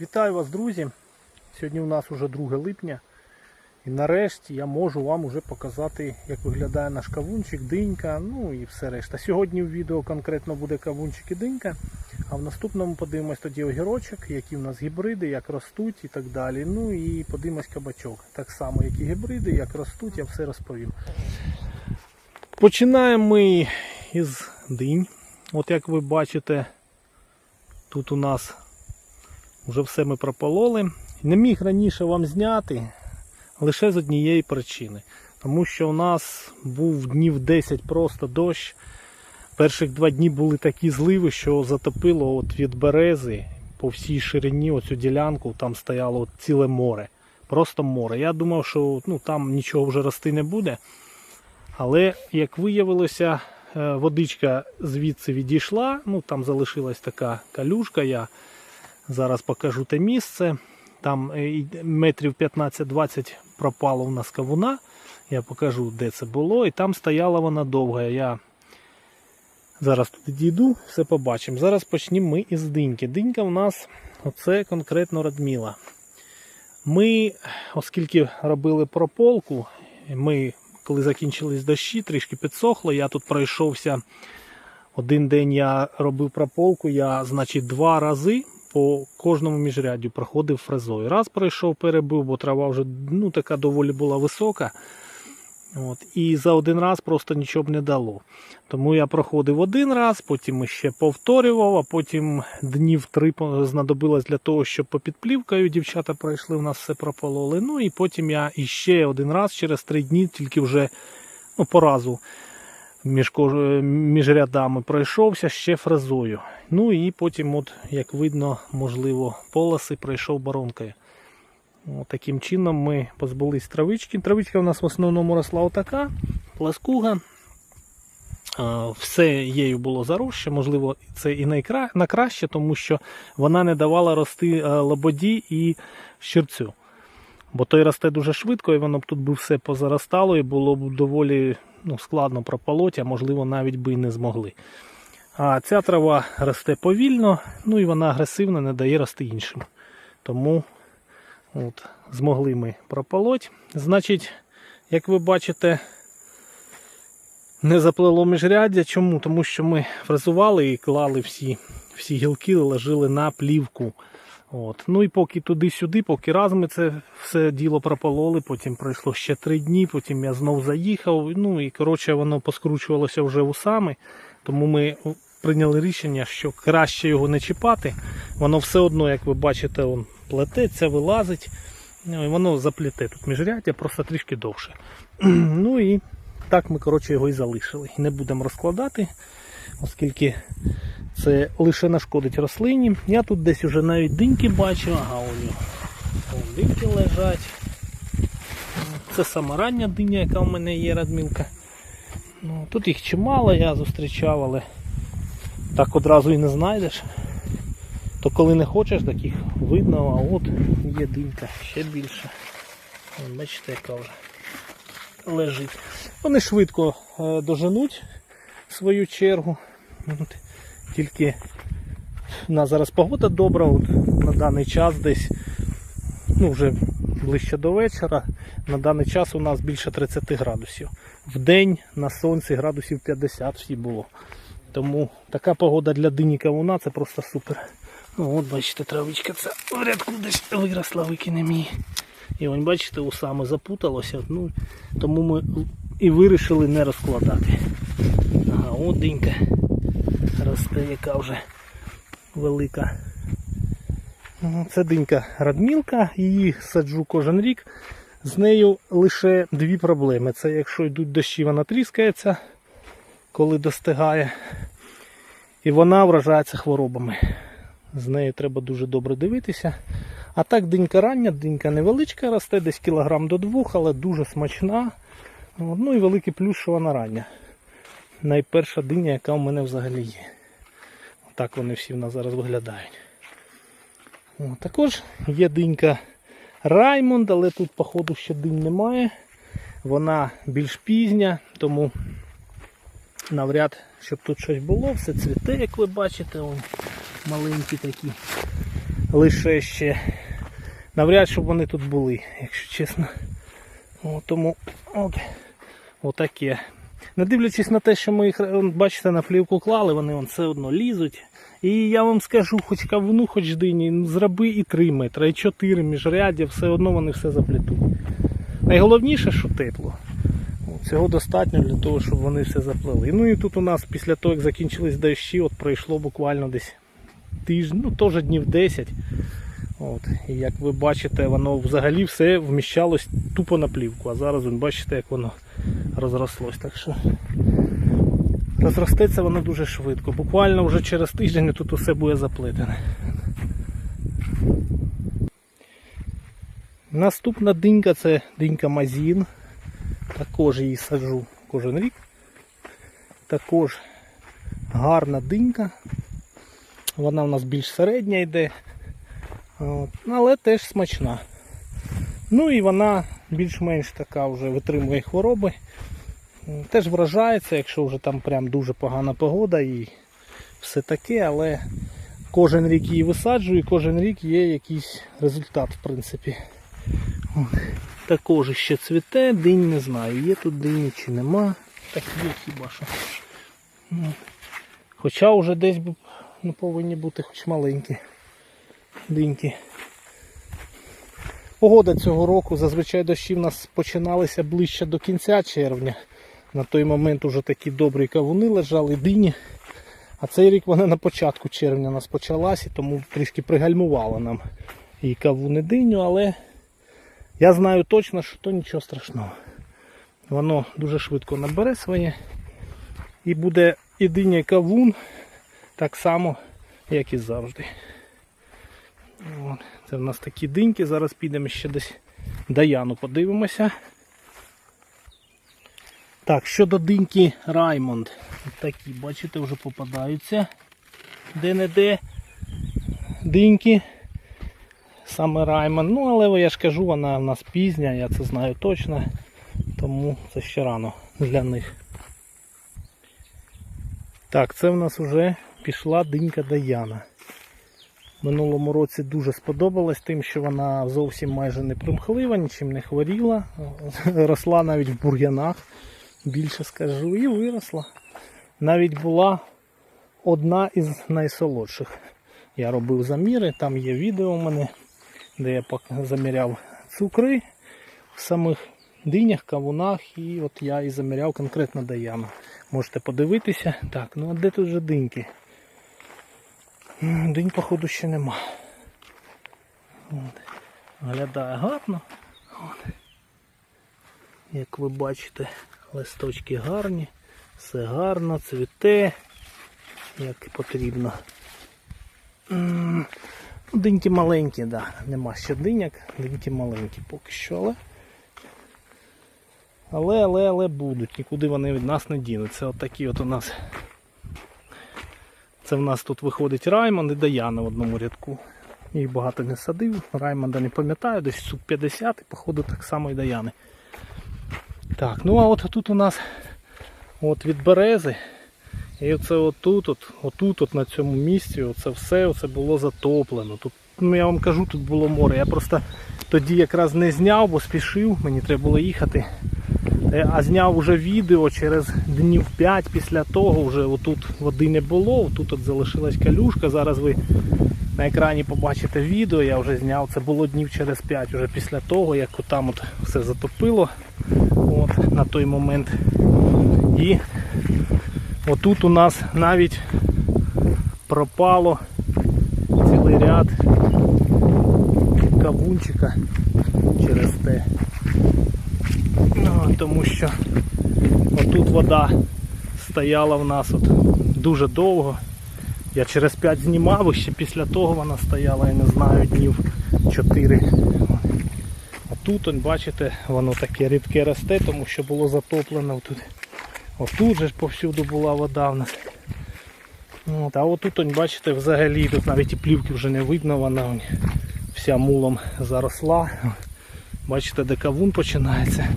Вітаю вас, друзі! Сьогодні у нас уже 2 липня. І нарешті я можу вам уже показати, як виглядає наш кавунчик, динька, ну і все решта. Сьогодні в відео конкретно буде кавунчик і динька, а в наступному подивимось тоді огірочок, які в нас гібриди, як ростуть і так далі. Ну і подивимось кабачок. Так само, як і гібриди, як ростуть, я все розповім. Починаємо ми із динь. От як ви бачите, тут у нас вже все ми пропололи. Не міг раніше вам зняти лише з однієї причини. Тому що у нас був днів 10 просто дощ. Перших два дні були такі зливи, що затопило от від берези по всій ширині оцю ділянку, там стояло от ціле море. Просто море. Я думав, що ну, там нічого вже рости не буде. Але як виявилося, е, водичка звідси відійшла, ну там залишилась така калюшка. Я зараз покажу те місце. Там е, метрів 15-20 пропало у нас кавуна. Я покажу, де це було. І там стояла вона довга. Я зараз туди дійду, все побачимо. Зараз почнемо ми із диньки. Динька в нас оце конкретно радміла. Ми, оскільки робили прополку, ми, коли закінчились дощі, трішки підсохло. Я тут пройшовся. Один день я робив прополку, я, значить, два рази по кожному міжряддю проходив фрезою. Раз пройшов, перебив, бо трава вже ну, така доволі була висока. От, і за один раз просто нічого б не дало. Тому я проходив один раз, потім ще повторював, а потім днів три знадобилось для того, щоб попід плівкою дівчата пройшли, у нас все пропололи. Ну і потім я іще один раз через три дні, тільки вже ну, по разу між, кож- між рядами пройшовся ще фрезою. Ну і потім, от, як видно, можливо, полоси пройшов баронкою. От таким чином ми позбулись травички. Травичка у нас в основному росла отака, пласкуга. Все її було заросше, можливо, це і найкра... на краще, тому що вона не давала рости е, лободі і щирцю. Бо той росте дуже швидко, і воно б тут би все позаростало, і було б доволі ну, складно прополоти, а можливо навіть би і не змогли. А ця трава росте повільно, ну і вона агресивно не дає рости іншим. Тому от, змогли ми прополоть. Значить, як ви бачите, не заплело міжряддя. Чому? Тому що ми фрезували і клали всі, всі гілки, ложили на плівку. От. Ну і поки туди-сюди, поки раз ми це все діло пропололи, потім пройшло ще три дні, потім я знов заїхав. Ну і коротше воно поскручувалося вже вусами. Тому ми прийняли рішення, що краще його не чіпати. Воно все одно, як ви бачите, он плететься, вилазить. Ну, і воно запліте тут міжряддя, просто трішки довше. Ну і так ми коротше, його і залишили. Не будемо розкладати, оскільки це лише нашкодить рослині. Я тут десь уже навіть диньки бачу, ага, он, он диньки лежать. Це сама рання диня, яка в мене є радмілка. Ну, тут їх чимало я зустрічав, але так одразу і не знайдеш. То коли не хочеш, так їх видно, а от є динька ще більше. Бачите, яка вже лежить. Вони швидко е, доженуть свою чергу. Тільки на зараз погода добра, от, на даний час десь ну, вже ближче до вечора. На даний час у нас більше 30 градусів. В день на сонці градусів 50 всі було. Тому така погода для дині кавуна це просто супер. Ну от бачите, травичка це в рядку десь виросла, викинемо її. І ось бачите, усами запуталося. Ну, тому ми і вирішили не розкладати. Ага, от динька росте, яка вже велика. Ну, Це динька радмілка, її саджу кожен рік. З нею лише дві проблеми. Це якщо йдуть дощі, вона тріскається, коли достигає. І вона вражається хворобами. З нею треба дуже добре дивитися. А так динька рання, динька невеличка, росте десь кілограм до двох, але дуже смачна. Ну і великий плюс, що вона рання. Найперша диня, яка в мене взагалі є. Так вони всі в нас зараз виглядають. О, також є динька Раймонд, але тут, походу, ще динь немає. Вона більш пізня, тому навряд, щоб тут щось було, все цвіте, як ви бачите, Вон, маленькі такі лише ще. Навряд, щоб вони тут були, якщо чесно. О, тому от, отаке. Не дивлячись на те, що ми їх, бачите, на плівку клали, вони вон, все одно лізуть. І я вам скажу, хоч кавуну, хоч дині, ну, зроби і 3 метри, і 4 міжряддя, все одно вони все заплетуть. Найголовніше, що тепло. Цього достатньо для того, щоб вони все заплели. Ну і тут у нас після того, як закінчились дощі, от пройшло буквально десь тиждень, ну теж днів 10. От. І як ви бачите, воно взагалі все вміщалось тупо на плівку. А зараз ви бачите, як воно розрослось. Так що розростеться воно дуже швидко. Буквально вже через тиждень тут усе буде заплетене. Наступна динька це динька Мазін. Також її саджу кожен рік. Також гарна динька. Вона в нас більш середня йде. Але теж смачна. Ну і вона більш-менш така вже витримує хвороби. Теж вражається, якщо вже там прям дуже погана погода і все таке, але кожен рік її висаджую, і кожен рік є якийсь результат, в принципі. Також ще цвіте, динь не знаю, є тут дині чи нема. Так є хіба що. Ну, Хоча вже десь б, ну, повинні бути хоч маленькі диньки. Погода цього року, зазвичай дощі в нас починалися ближче до кінця червня. На той момент уже такі добрі кавуни лежали, дині. А цей рік вона на початку червня у нас почалась, тому трішки пригальмувала нам і кавуни диню, але я знаю точно, що то нічого страшного. Воно дуже швидко набере своє. І буде і диня, кавун так само, як і завжди. Це в нас такі диньки. Зараз підемо ще десь Даяну подивимося. Так, щодо диньки Раймонд. Такі, бачите, вже попадаються де-не-де диньки. Саме Раймонд. Ну, але я ж кажу, вона в нас пізня, я це знаю точно. Тому це ще рано для них. Так, це в нас вже пішла динька Даяна. Минулому році дуже сподобалась тим, що вона зовсім майже не примхлива, нічим не хворіла. Росла навіть в бур'янах, більше скажу, і виросла. Навіть була одна із найсолодших. Я робив заміри, там є відео у мене, де я заміряв цукри в самих динях, кавунах, і от я і заміряв конкретно Даяну. Можете подивитися. Так, ну а де тут же диньки? День, походу, ще нема. От. Виглядає гарно. От. Як ви бачите, листочки гарні, все гарно, цвіте, як потрібно. М, ну, Диньки маленькі, да. нема ще диняк, диньки маленькі поки що, але. Але, але, але будуть, нікуди вони від нас не дінуться. От такі от у нас це в нас тут виходить Раймонд і Даяна в одному рядку. Їх багато не садив. Раймонда не пам'ятаю, десь сук 50 і походу так само і Даяни. Так, ну а от тут у нас от від берези. І оце отут, от, отут, от на цьому місці, оце все оце було затоплено. Тут, ну я вам кажу, тут було море. Я просто тоді якраз не зняв, бо спішив, мені треба було їхати. Е, А зняв уже відео через днів 5 після того, вже отут води не було, тут от залишилась калюшка. Зараз ви на екрані побачите відео, я вже зняв, це було днів через 5 вже після того, як там от все затопило от, на той момент. І отут у нас навіть пропало цілий ряд кавунчика через те. Ну, тому що отут вода стояла в нас от дуже довго. Я через 5 знімав, і ще після того вона стояла, я не знаю, днів 4. А тут, он, бачите, воно таке рідке росте, тому що було затоплено тут. Отут же ж повсюду була вода в нас. От, а отут, он, бачите, взагалі тут навіть і плівки вже не видно, вона он, вся мулом заросла. Бачите, де кавун починається.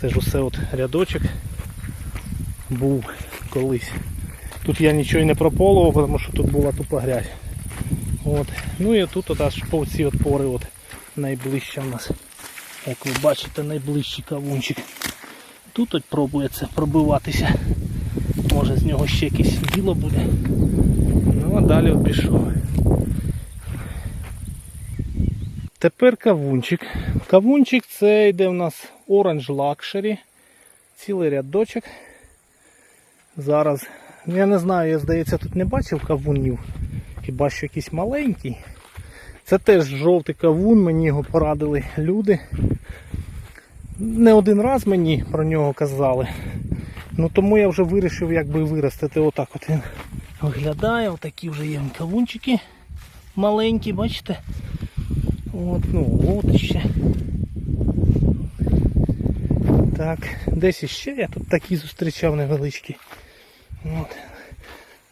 Це ж усе от рядочок був колись. Тут я нічого і не прополував, тому що тут була тупа грязь. От. Ну і тут от аж по ці от пори от найближче в нас. Як ви бачите, найближчий кавунчик. Тут от пробує це пробиватися. Може з нього ще якесь діло буде. Ну а далі пішов. Тепер кавунчик. Кавунчик це йде у нас Orange Luxury. Цілий рядочок. Зараз, ну, я не знаю, я здається тут не бачив кавунів. Хіба що якийсь маленький. Це теж жовтий кавун, мені його порадили люди. Не один раз мені про нього казали. Ну тому я вже вирішив якби виростити отак от він виглядає. Отакі вже є кавунчики маленькі, бачите? От, ну от ще. Так, десь іще я тут такі зустрічав невеличкі. От.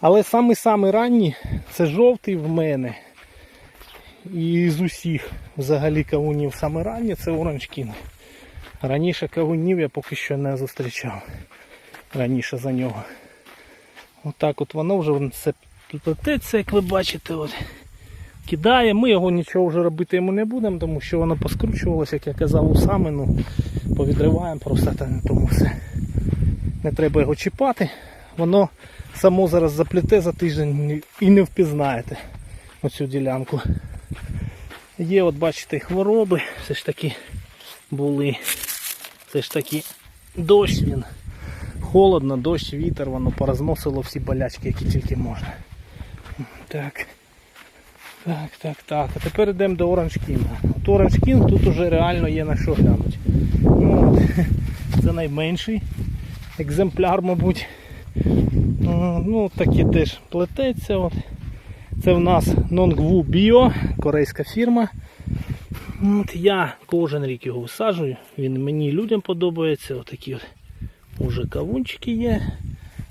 Але самий-самий ранній це жовтий в мене. І з усіх взагалі кавунів саме ранні це Orange Раніше кавунів я поки що не зустрічав. Раніше за нього. Отак от воно вже все плететься, як ви бачите. От. Кидає, ми його нічого вже робити йому не будемо, тому що воно поскручувалося, як я казав, усами, ну, повідриваємо просто тому все. Не треба його чіпати. Воно само зараз заплете за тиждень і не впізнаєте оцю ділянку. Є, от бачите, хвороби, все ж таки були. Все ж таки дощ він. Холодно, дощ, вітер, воно порозносило всі болячки, які тільки можна. Так. Так, так, так. А тепер йдемо до Orange King. От Orange тут уже реально є на що глянути. Ну, от, це найменший екземпляр, мабуть. Ну, такі теж плететься. От. Це в нас Nongwu Bio, корейська фірма. От Я кожен рік його висаджую, він мені людям подобається. Отакі от уже кавунчики є,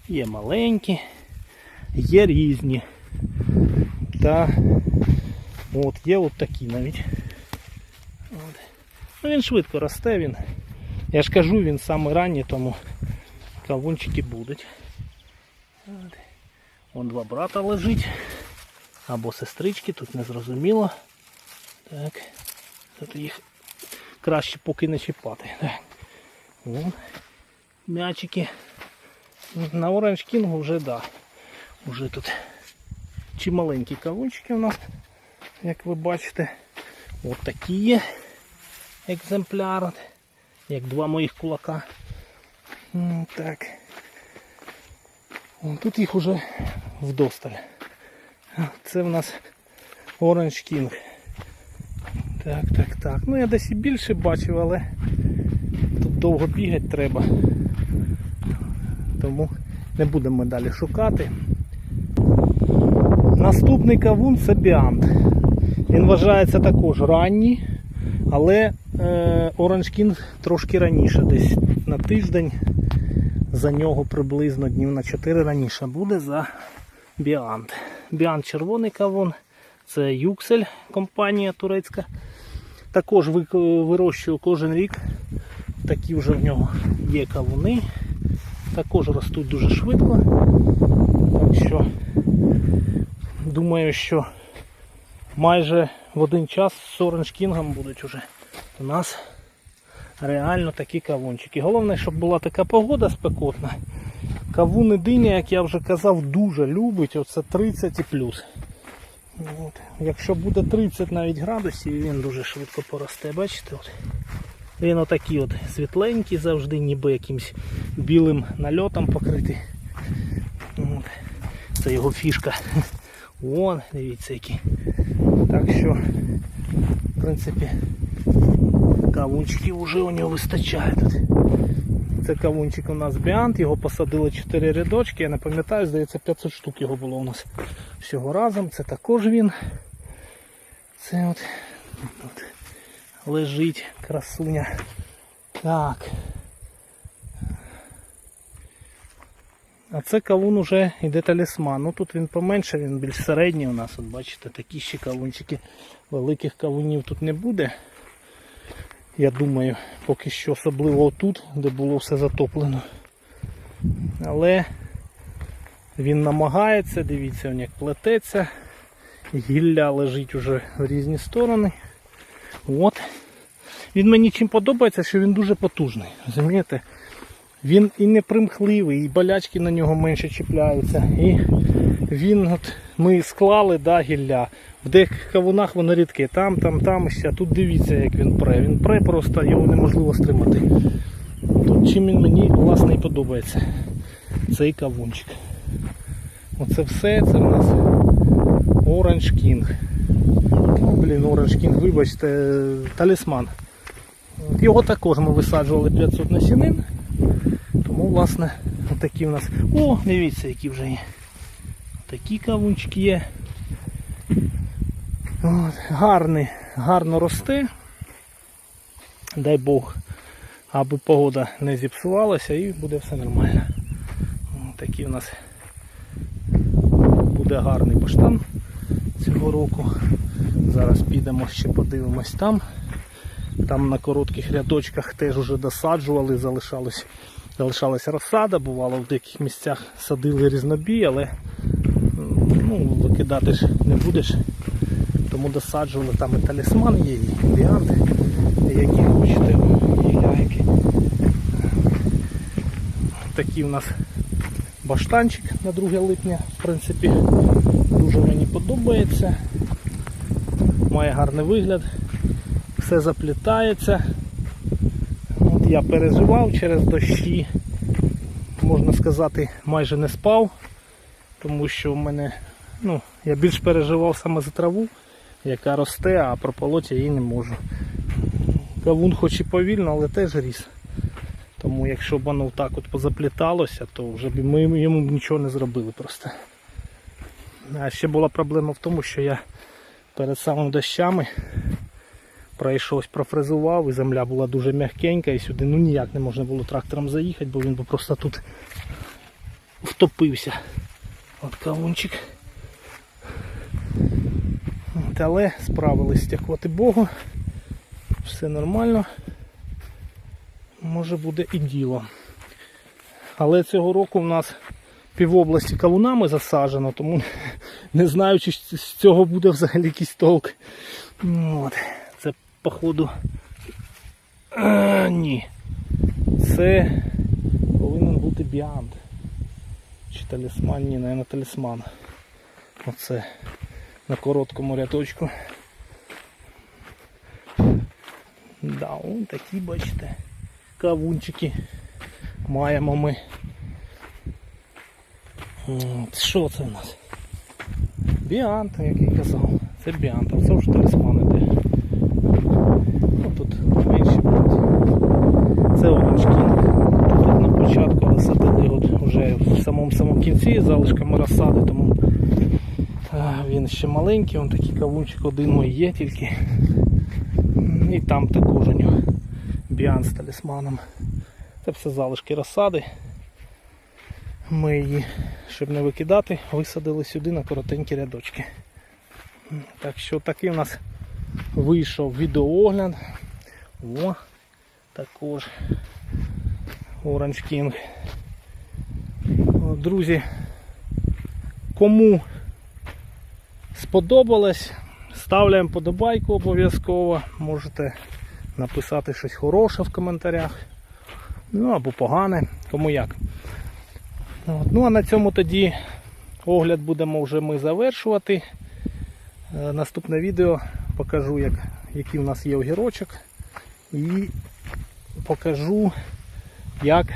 є маленькі, є різні. Та от є от такі навіть. От. Ну, він швидко росте, він. Я ж кажу, він саме ранній, тому кавунчики будуть. От. Вон два брата лежить. Або сестрички, тут не зрозуміло. Так. Тут їх краще поки не чіпати. Вон. М'ячики. На Orange King вже да. Уже тут чималенькі кавунчики у нас, як ви бачите. От такі є екземпляри, як два моїх кулака. Так. Тут їх уже вдосталь. Це в нас Orange King. Так, так, так. Ну я десь і більше бачив, але тут довго бігати треба. Тому не будемо далі шукати. Наступний кавун це Біант. Він вважається також ранній, але е, Orange King трошки раніше, десь на тиждень. За нього приблизно днів на 4 раніше буде за Біант. Біант червоний кавун, це Юксель компанія турецька. Також ви- вирощую кожен рік. Такі вже в нього є кавуни. Також ростуть дуже швидко. Так що думаю, що майже в один час з King будуть уже у нас реально такі кавунчики. Головне, щоб була така погода спекотна. Кавуни диня, як я вже казав, дуже любить. Оце 30 і плюс. От. Якщо буде 30 навіть градусів, він дуже швидко поросте. Бачите? От. Він отакий от світленький завжди, ніби якимсь білим нальотом покритий. От. Це його фішка. Вон, дивіться який. Так що, в принципі, кавунчиків вже у нього вистачає тут. Це кавунчик у нас біант, його посадили 4 рядочки, я не пам'ятаю, здається 500 штук його було у нас всього разом. Це також він. Це от, от лежить красуня. Так. А це кавун уже йде талісман. Ну тут він поменше, він більш середній у нас. От бачите, такі ще кавунчики. Великих кавунів тут не буде. Я думаю, поки що особливо тут, де було все затоплено. Але він намагається, дивіться, він як плететься. Гілля лежить уже в різні сторони. От. Він мені чим подобається, що він дуже потужний. Розумієте? Він і не примхливий, і болячки на нього менше чіпляються. І він, от, ми склали да, гілля. В деяких кавунах воно рідке. Там, там, там ще. Тут дивіться, як він пре. Він пре просто, його неможливо стримати. Тут чим він мені власне і подобається. Цей кавунчик. Оце все, це в нас Orange King. Блін, Orange King, вибачте, талісман. Його також ми висаджували 500 насінин. Тому, власне, такі в нас. О, дивіться, які вже є. Такі кавунчики є. От, гарний, гарно росте. Дай Бог, аби погода не зіпсувалася і буде все нормально. Такі в нас буде гарний баштан цього року. Зараз підемо ще подивимось там. Там на коротких рядочках теж вже досаджували, залишалось, залишалась розсада, бувало в деяких місцях садили різнобій, але ну, викидати ж не будеш. Тому досаджували там і талісман є, і віанти, які хочете, і ляйки. Такий у нас баштанчик на 2 липня, в принципі, дуже мені подобається. Має гарний вигляд, все заплітається. Я переживав через дощі, можна сказати, майже не спав, тому що в мене, ну, я більш переживав саме за траву, яка росте, а прополоти я її не можу. Кавун хоч і повільно, але теж ріс. Тому якщо б воно так от позапліталося, то вже б ми йому б нічого не зробили просто. А ще була проблема в тому, що я перед самими дощами пройшовся, профрезував, і земля була дуже м'якенька, і сюди ну ніяк не можна було трактором заїхати, бо він би просто тут втопився. От кавунчик. Але справились, дякувати Богу. Все нормально. Може буде і діло. Але цього року в нас півобласті кавунами засаджено, тому не знаю, чи з цього буде взагалі якийсь толк. Ну, От. Походу. А, ні. Це повинен бути біант. Чи талісман, ні, навіть талісман. Оце на короткому рядочку. Да, он такі, бачите, кавунчики маємо ми. Що це у нас? Біант, як я казав. Це біант, а це вже талісман іде. Ну, тут менші будуть. Це оранжкінг. Тут на початку, але садили його вже в самому кінці залишками розсади, тому а, він ще маленький, он такий кавунчик один мой є тільки. І там також у нього біан з талісманом. Це все залишки розсади. Ми її, щоб не викидати, висадили сюди на коротенькі рядочки. Так що такий у нас вийшов відеоогляд. О, також Orange King. Друзі, кому сподобалось, ставляємо подобайку обов'язково. Можете написати щось хороше в коментарях. Ну або погане, кому як. От. Ну а на цьому тоді огляд будемо вже ми завершувати. Е, Наступне відео покажу, як, який у нас є огірочок. І покажу, як,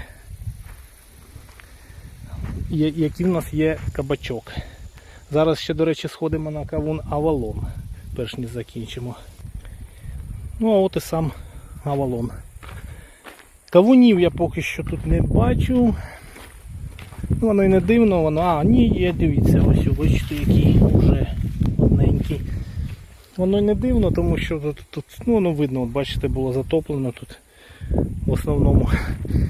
який у нас є кабачок. Зараз ще, до речі, сходимо на кавун Авалон, перш ніж закінчимо. Ну, а от і сам Авалон. Кавунів я поки що тут не бачу. Ну, Воно і не дивно, воно. А, ні, є, дивіться, ось бачите, який вже одненький. Воно й не дивно, тому що тут, тут ну, воно видно, от бачите, було затоплено тут. В основному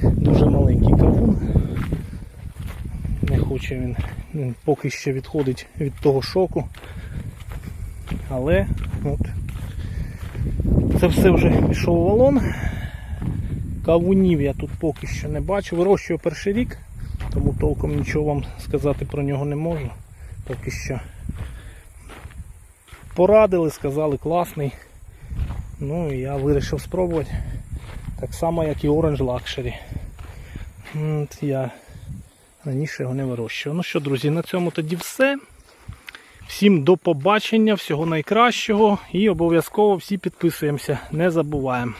дуже маленький кавун. Хоче він, він поки що відходить від того шоку. Але от, це все вже пішов валон. Кавунів я тут поки що не бачу. Вирощую перший рік, тому толком нічого вам сказати про нього не можу. Поки що. порадили, сказали класний. Ну і я вирішив спробувати. Так само, як і Orange Luxury. От Я раніше його не вирощував. Ну що, друзі, на цьому тоді все. Всім до побачення, всього найкращого і обов'язково всі підписуємося, не забуваємо.